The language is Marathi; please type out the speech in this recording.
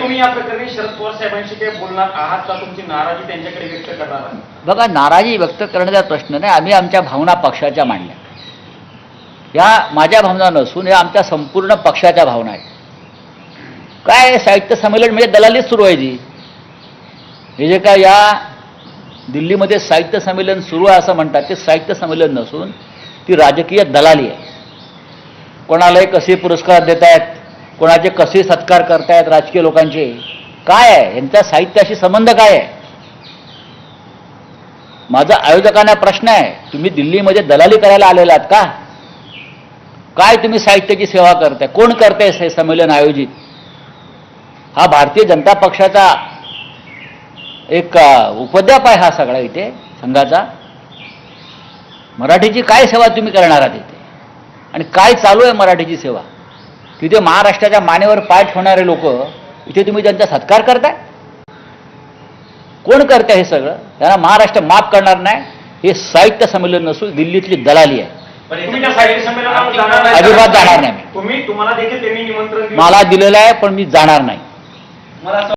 तुम्ही या- प्रकरणी- शरद पवार साहेबांशी काही बोलणार आहात का? तुमची नाराजी त्यांच्याकडे व्यक्त करणार आहात? बघा नाराजी व्यक्त करण्याचा प्रश्न नाही. आम्ही आमच्या भावना पक्षाच्या मांडल्या. या माझ्या भावना नसून या आमच्या संपूर्ण पक्षाच्या भावना आहेत. काय साहित्य संमेलन म्हणजे दलालीच सुरू आहे जी हे जे काय या दिल्लीमध्ये साहित्य संमेलन सुरू आहे असं म्हणतात ते साहित्य संमेलन नसून ती राजकीय दलाली आहे. कोणालाही कसे पुरस्कार देत आहेत कोणाचे कसे सत्कार करतायत राजकीय लोकांचे काय आहे? यांचा साहित्याशी संबंध काय आहे? माझा आयोजकांना प्रश्न आहे तुम्ही दिल्लीमध्ये दलाली करायला आलेला आहात का? काय तुम्ही साहित्याची सेवा करताय? कोण करताय हे संमेलन आयोजित? हा भारतीय जनता पक्षाचा एक उपद्याप आहे हा सगळा इथे संघाचा. मराठीची काय सेवा तुम्ही करणार आहात इथे? आणि काय चालू आहे मराठीची सेवा? तिथे महाराष्ट्राच्या मानेवर पाय ठेवणारे लोक इथे तुम्ही त्यांचा सत्कार करताय कोण करते हे सगळं? त्यांना महाराष्ट्र माफ करणार नाही. हे साहित्य संमेलन नसून दिल्लीतली दलाली आहे. अजिबात जाणार नाही मला दिलेलं आहे पण मी जाणार नाही.